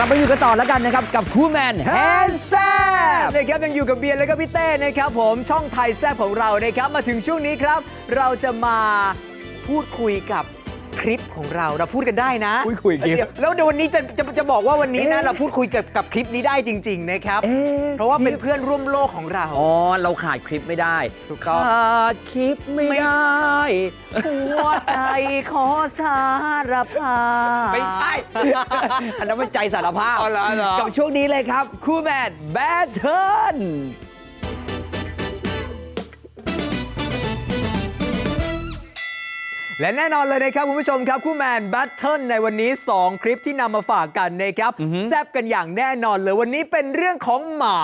ลับมาอยู่กันต่อแล้วกันนะครับ กับคูแมนแฮนแซนะครับยังอยู่กับเบียร์และก็พี่เต้นะครับผมช่องไทยแซ่บของเรานะครับมาถึงช่วงนี้ครับ เราจะมาพูดคุยกับ คลิปของเราเราพูดกันได้นะพูดคุยคลิปเดี๋ยวแล้วเดี๋ยววันนี้จะจะจะบอกว่าวันนี้นะเอ๊ะเราพูดคุยกับกับคลิปนี้ได้จริง ๆ นะครับเอ๊ะเพราะว่าเป็นเพื่อนร่วมโลกของเรา อ๋อ เราขาดคลิปไม่ได้ถูกต้องขาดคลิปไม่ได้ หัวใจขอสารภาพ ไม่ใช่ อันนั้นเป็นใจสารภาพอ๋อเหรอเหรอ กับช่วงนี้เลยครับ คูแมนแบทเทิล และแน่นอนเลยนะครับคุณผู้ชมครับคู่แมนแบทเทิลในวันนี้ 2 คลิปที่นำมาฝากกันนะครับแซบกันอย่างแน่นอนเลยวันนี้เป็นเรื่องของหมา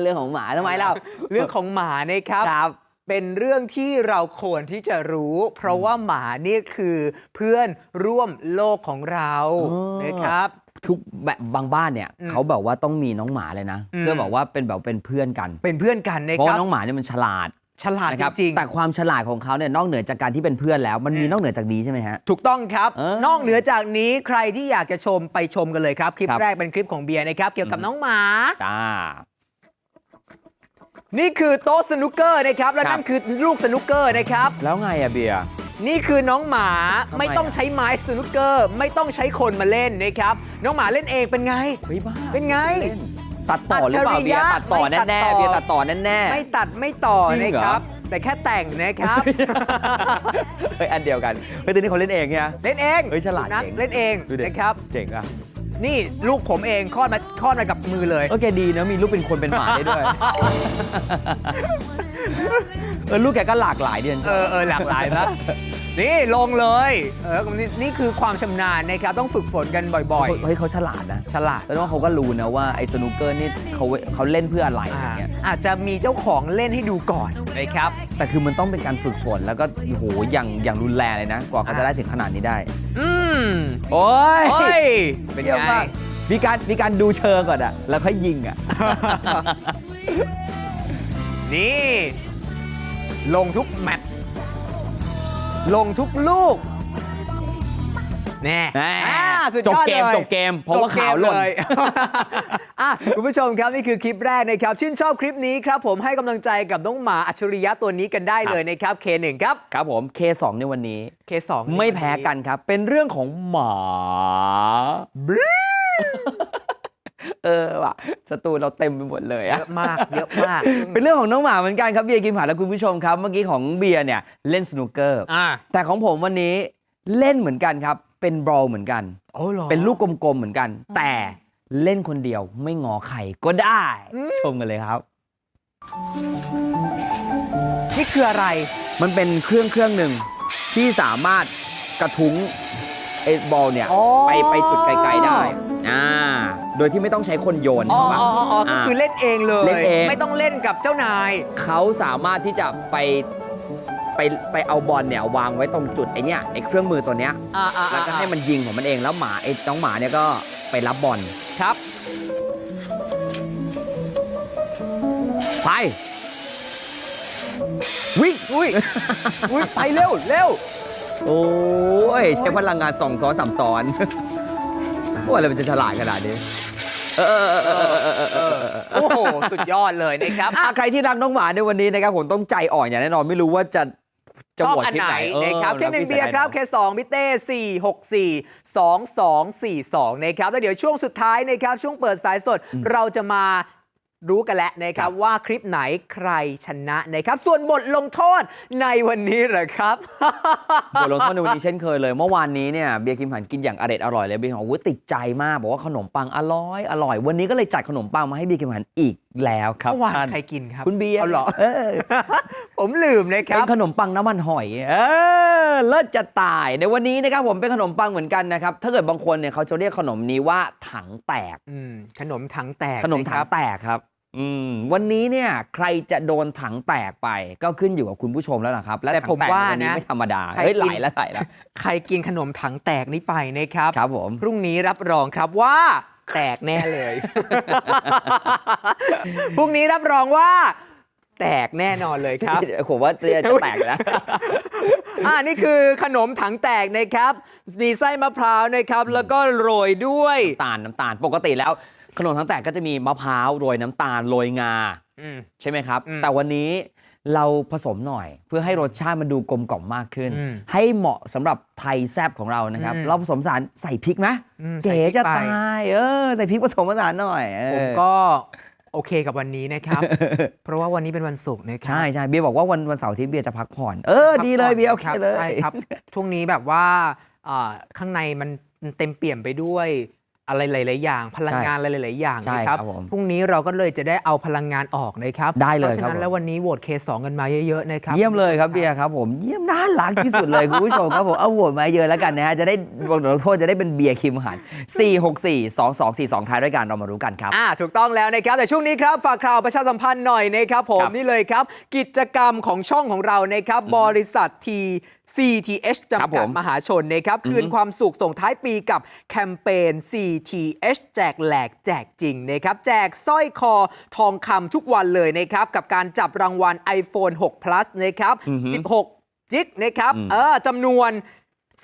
เรื่องของหมาทำไมเราเรื่องของหมานะครับครับเป็นเรื่องที่เราควรที่จะรู้ เพราะว่าหมานี่คือเพื่อนร่วมโลกของเราเออนะครับ ทุกแบบบางบ้านเนี่ยอืมเขาแบบว่าต้องมีน้องหมาเลยนะอืมเพื่อแบบว่าเป็นแบบเป็นเพื่อนกัน เป็นเพื่อนกันนะเพราะครัว่าบน้องหมาเนี่ยมันฉลาดฉลาดนะครับจริงๆ แต่ความฉลาดของเขาเนี่ยนอกเหนือจากการที่เป็นเพื่อนแล้ว มันมีอืมนอกเหนือจากนี้ใช่ไหมฮะ ถูกต้องครับ เออนอกเหนือจากนี้ใครที่อยากจะชมไปชมกันเลยครับ คลิปครับ แรกเป็นคลิปของเบียร์นะครับ เกี่ยวกับอืมน้องหมา จ้า นี่คือโต๊ะสนุกเกอร์นะครับ และครับนั่นคือลูกสนุกเกอร์นะครับ แล้วไงอะเบียร์ นี่คือน้องหมาทำไมไม่ต้องอะใช้ไม้สนุกเกอร์ ไม่ต้องใช้คนมาเล่นนะครับ น้องหมาเล่นเองเป็นไง เฮ้ยบ้าเป็นไง เล่นตัดต่อหรือเปล่าอัจฉริเบียยะร์ตัดต่อไม่ตัดแน่ต่อๆเบียร์ตัดต่อแน่ไม่ตัดไม่ต่อจรินะงเหรอ ครับ แต่แค่แต่งนะครับๆเฮ้ยอันเดียวกันเฮ้ยตอนนี้เขาเล่นเองไง เล่นเองเฮ้ยฉลาดนักเก่งเล่นเองดูดินะครับ เจ๋งอะ นี่ลูกผมเองคลอดมาคลอดมากับมือเลย โอเคดีนะมีลูกเป็นคนเป็นหมาได้ด้วย เออลูกแกก็หลากหลายเดือนเออเออหลากหลายนะ นี่ลงเลย เออนี่นี่คือความชำนาญนะครับต้องฝึกฝนกันบ่อย เฮ้ยเขาฉลาดนะๆ ฉลาด แสดงว่าเขาก็รู้นะว่าไอ้สนุกเกอร์นี่เขาเขาเล่นเพื่ออะไรอะไรอ่าเงี้ย อาจจะมีเจ้าของเล่นให้ดูก่อนนะครับ แต่คือมันต้องเป็นการฝึกฝนแล้วก็โอ้โหอย่างอย่างรุนแรงเลยนะ กว่าเขาจะได้ถึงขนาดนี้ได้ อืมโอ้ยเฮ้ย เป็นเยี่ยมไง มากมีการมีการดูเชิงก่อนอะแล้วค่อยยิงอะ นี่ ลงทุกแมตช์ ลงทุกลูก แน่แหมอ่าสุดจยบอดเกมเลยจบเกมเพราะว่าจบกมขาวหล่นเยอะคุณผู้ชมครับนี่คือคลิปแรกนะครับ ชื่นชอบคลิปนี้ครับ ผมให้กำลังใจกับน้องหมาอัจฉริยะตัวนี้กันได้เลยนะครับ K1 ครับ ครับผม K2 ในวันนี้ K2 ไม่แพ้กันครับ เป็นเรื่องของหมา เออว่ะสตูเราเต็มไปหมดเลยเยอะอะมากเยอะมาก เป็นเรื่องของน้องหมาเหมือนกันครับเบียร์กิมผาและคุณผู้ชมครับ เมื่อกี้ของเบียร์เนี่ยเล่นสนุกเกอร์ อ่าแต่ของผมวันนี้เล่นเหมือนกันครับ เป็นบอลเหมือนกัน โอ้หรอเป็นลูกกลมๆเหมือนกัน แต่เล่นคนเดียวไม่งอใครก็ได้ ชมกันเลยครับ นี่คืออะไร มันเป็นเครื่องเครื่องหนึ่งที่สามารถกระทุ้งไอ้บอลเนี่ย อ๋อ ไปไปจุดไกลๆได้ อ่าโดยที่ไม่ต้องใช้คนโยนอ๋อเข้ามา อ๋ออ๋อก็คือเล่นเองเลย เล่นเอง ไม่ต้องเล่นกับเจ้านาย เขาสามารถที่จะไปไปไปเอาบอลเนี่ยวางไว้ตรงจุดไอ้เนี่ยไอ้เครื่องมือตัวเนี้ยอ่าอ่าแล้วก็ให้มันยิงของมันเองแล้วหมาไอ้น้องหมาเนี่ยก็ไปรับบอลครับ ไปวิ่งอุ้ยอุ้ยไปเร็วเร็วโอ้ยใช้พลังงานสองซ้อนสามซ้อน ว่าอะไรมันจะฉลาดขนาดนี้โอ้โห สุดยอดเลยนะครับใครที่รักน้องหมาในวันนี้นะครับผมต้องใจอ่อนอย่างแน่นอนไม่รู้ว่าจะจะโหวดที่ไหนนะครับเคหนึ่งเบียร์ครับเคสองมิเต้สี่หกสี่สองสองสี่สองนะครับแล้วเดี๋ยวช่วงสุดท้ายนะครับช่วงเปิดสายสดเราจะมา รู้กันแล้วนะครับว่าคลิปไหนใครชนะนะครับ ส่วนบทลงโทษในวันนี้เหรอครับ บทลงโทษในวันนี้เช่นเคยเลย เมื่อวานนี้เนี่ยเบียร์คิมหันกินอย่างอร่อยอร่อยเลยเบียร์บอกว่าติดใจมากบอกว่าขนมปังอร่อยอร่อย วันนี้ก็เลยจัดขนมปังมาให้เบียร์คิมหันอีกแล้วครับเมื่อวานท่ใครกินครับคุณเบียร์เอาเหรอเออผมลืมนะคเป็รับนขนมปังน้ำมันหอยเออเลิศจะตายในวันนี้นะครับผมเป็นขนมปังเหมือนกันนะครับถ้าเกิดบางคนเนี่ยเขาจะเรียกขนมนี้ว่าถังแตกอืมขนมถังแตกขนมถัะงครับแตกครับ อืมวันนี้เนี่ยใครจะโดนถังแตกไปก็ขึ้นอยู่กับคุณผู้ชมแล้วนะครับและแต่ถังผมแตกว่าในวันนี้นะไม่ธรรมดาใครเฮ้ยไหลกินแล้วไหลแล้วใครกินขนมถังแตกนี้ไปนะครับ ครับผม พรุ่งนี้รับรองครับว่าแตกแน่เลย พรุ่งนี้รับรองว่า แตกแน่นอนเลยครับ ผมว่าจะแตกแล้ว อ่านี่คือขนมถังแตกนะครับ มีไส้มะพร้าวนะครับ แล้วก็โรยด้วย น้ำตาลน้ำตาลปกติแล้ว ขนมทั้งแตกก็จะมีมะพร้าวโรยน้ำตาลโรยงาอืมใช่ไหมครับอืมแต่วันนี้เราผสมหน่อย เพื่อให้รสชาติมันดูกลมกล่อมมากขึ้นอืมให้เหมาะสำหรับไทยแซบของเรานะครับอืมเราผสมผสารใส่พริกไหมอืมเก๋ใส่พริกจะไปตายเออใส่พริกผสมผสานหน่อยเออผมก็โอเคกับวันนี้นะครับ เพราะว่าวันนี้เป็นวันศุกร์นะครัใช่ใช่เบียร์บอกว่าวันวันเสาร์อาที่เบียร์จะพักผ่อน เออ ดีเลยเบียร์โอเคครับเลยใช่ครับ ช่วงนี้แบบว่าอ่าข้างในมันเต็มเปี่ยมไปด้วย อะไรหลาย ๆ อย่าง พลังงานอะไรหลาย ๆ อย่างใช่นะครับครับผมพรุ่งนี้เราก็เลยจะได้เอาพลังงานออกนะครับได้เลยเพราะฉะครับนั้นผมแล้ววันนี้โหวตเคสองกันมาเยอะ ๆ นะครับเยี่ยมเลยครับเบียร์ครับผมเยี่ยมน่ารักที่สุดเลยคุณผู้ชมครับผมเอาโหวตมาเยอะแล้วกันนะฮะจะได้บทลงโทษจะได้เป็นเบียร์คิมหัน4 6 4 2 2 4 2ท้ายด้วยกันเรามารู้กันครับอ่าถูกต้องแล้วนะครับแต่ช่วงนี้ครับฝากข่าวประชาสัมพันธ์หน่อยนะครับผมครับนี่เลยครับ กิจกรรมของช่องของเรานะครับบริษัทที CTH ครับจำผกัดมมหาชนนะครับคืนความสุขส่งท้ายปีกับแคมเปญ CTH แจกแหลกแจกจริงนะครับแจกสร้อยคอทองคำทุกวันเลยนะครับกับการจับรางวัล iPhone 6 Plus นะครับ 16 จิกนะครับอืมเออจำนวน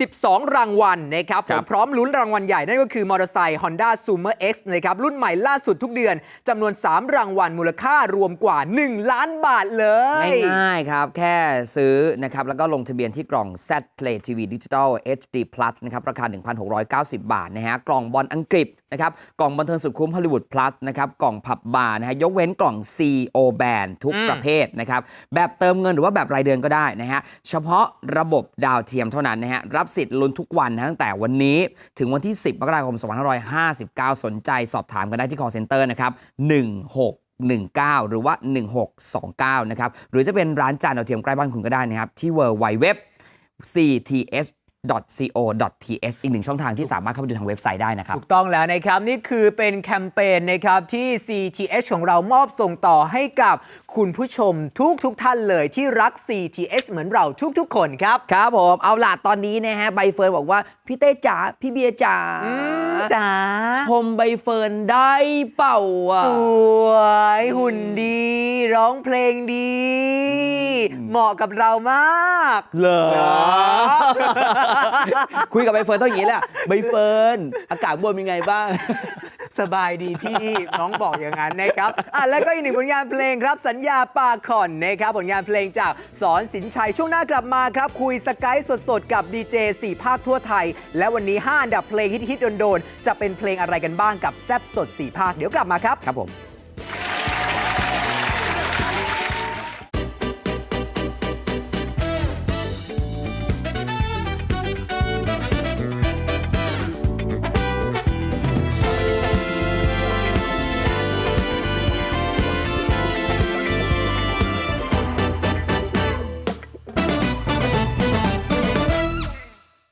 12 รางวัลนะครับผครัมบพร้อมลุ้นรางวัลใหญ่ นั่นก็คือมอเตอร์ไซค์ Honda Zoomer X นะครับรุ่นใหม่ล่าสุดทุกเดือนจำนวน 3 รางวัลมูลค่ารวมกว่า 1 ล้านบาทเลย ง่ายๆครับ แค่ซื้อนะครับแล้วก็ลงทะเบียนที่กล่อง Z Play TV Digital HD Plus นะครับราคา 1,690 บาทนะฮะกล่องบอลอังกฤษนะครับกล่องบันเทิงสุดคุ้ม Hollywood Plus นะครับกล่องผับบาร์นะฮะยกเว้นกล่อง CO Band ทุกอืมประเภทนะครับแบบเติมเงินหรือว่าแบบรายเดือนก็ได้นะฮะเฉพาะระบบดาวเทียมเท่านั้นนะฮะรับสิทธิ์ลุ้นทุกวันนะตั้งแต่วันนี้ถึงวันที่ 10มกราคม2559 สนใจสอบถามกันได้ที่ call center นะครับ16 19 หรือว่า 1629 นะครับ หรือจะเป็นร้านจานดาวเทียมใกล้บ้านคุณก็ได้นะครับ ที่ w w w cts co.th อีกหนึ่งช่องทางที่สามารถเข้าไปดูทางเว็บไซต์ได้นะครับ ถูกต้องแล้วนะครับ นี่คือเป็นแคมเปญนะครับที่ CTH ของเรามอบส่งต่อให้กับคุณผู้ชมทุกทุกๆท่านเลยที่รัก CTH เหมือนเราทุกๆ คนครับ ครับผมเอาล่ะตอนนี้นะฮะใบเฟิร์นบอกว่า พี่เต้จ๋าพี่เบียร์จ๋าจ๋าชมใบเฟิร์นได้เปล่าอะสวยหุ่นดี ร้องเพลงดี เหมาะกับเรามาก เหรอคุยกับใบเฟิร์นต้องอย่างนี้แหละใบเฟิร์นอากาศบนเป็นไงบ้าง สบายดีพี่ น้องบอกอย่างนั้นนะครับอะแล้วก็อีกหนึ่งผลงานเพลงครับสัญญาปาคอนนะครับผลงานเพลงจากสอนสินชัยช่วงหน้ากลับมาครับ คุยสกายสดๆ กับดีเจสี่ภาคทั่วไทย และวันนี้5อันดับเพลงฮิตๆโดนๆจะเป็นเพลงอะไรกันบ้างกับแซบสด4ภาคเดี๋ยวกลับมาครับ ครับผม